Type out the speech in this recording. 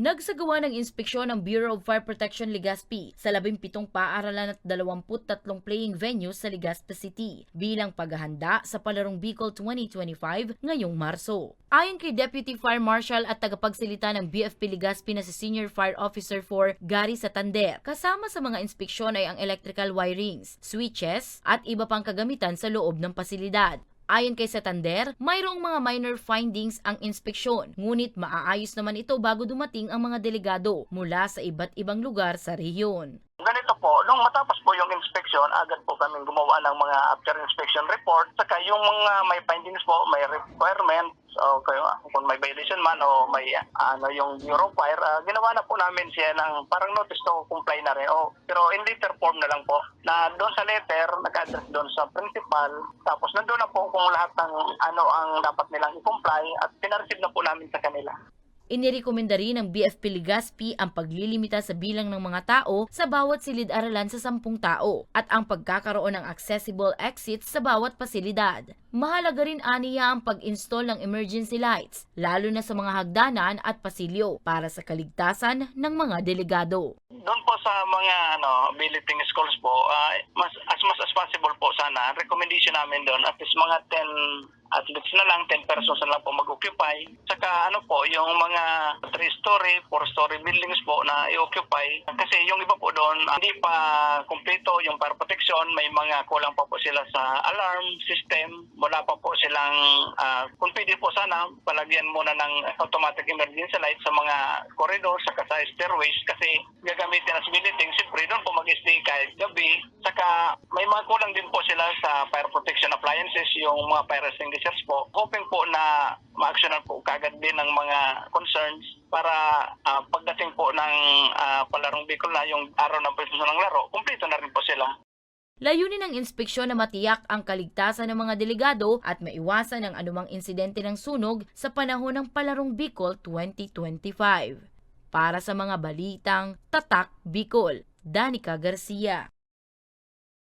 Nagsagawa ng inspeksyon ng Bureau of Fire Protection Legazpi sa 17 paaralan at 23 playing venues sa Legazpi City bilang paghahanda sa Palarong Bicol 2025 ngayong Marso. Ayon kay Deputy Fire Marshal at tagapagsalita ng BFP Legazpi na si Senior Fire Officer 4 Gary Satander, kasama sa mga inspeksyon ay ang electrical wirings, switches at iba pang kagamitan sa loob ng pasilidad. Ayon kay Satander, mayroong mga minor findings ang inspeksyon, ngunit maaayos naman ito bago dumating ang mga delegado mula sa iba't ibang lugar sa rehiyon. Ganito po, nung matapos inspection, agad po kami gumawa ng mga after inspection report. Saka yung mga may findings po, may requirements, o kayo, kung may violation man o may ano yung Eurofire, ah, ginawa na po namin siya ng parang notice to comply na rin. O, pero in letter form na lang po. Na doon sa letter, nag-address doon sa principal. Tapos nandun na po kung lahat ng ano ang dapat nilang i-comply at pinareceive na po namin sa kanila. Inirekomenda rin ng BFP Legazpi ang paglilimita sa bilang ng mga tao sa bawat silid-aralan sa 10 tao at ang pagkakaroon ng accessible exits sa bawat pasilidad. Mahalaga rin aniya ang pag-install ng emergency lights, lalo na sa mga hagdanan at pasilyo para sa kaligtasan ng mga delegado. Doon po sa mga ano billeting schools po, ah, mas as much as possible po sana recommendation namin doon at least mga 10 athletes na lang, 10 persons na lang po mag-occupy. Saka ano po, yung mga 3-story, 4-story buildings po na i-occupy. Kasi yung iba po doon, ah, hindi pa kumpleto yung fire protection. May mga kulang pa po sila sa alarm system. Wala pa po silang, ah, kung pwede po sana, palagyan muna ng automatic emergency light sa mga corridor, saka sa stairways. Kasi gagamitin as billeting, siyempre doon po mag-stay kahit gabi. Saka may mga kulang din po sila sa fire protection appliances, yung mga fire extinguishers po. Hoping po na ma-actionan po kagad din ng mga concerns para ah, pagdating po ng ah, palarong Bicol na yung araw ng pagsusunod ng laro, kumpleto na rin po sila. Layunin ng inspeksyon na matiyak ang kaligtasan ng mga delegado at maiwasan ang anumang insidente ng sunog sa panahon ng Palarong Bicol 2025. Para sa mga balitang Tatak Bicol, Danica Garcia.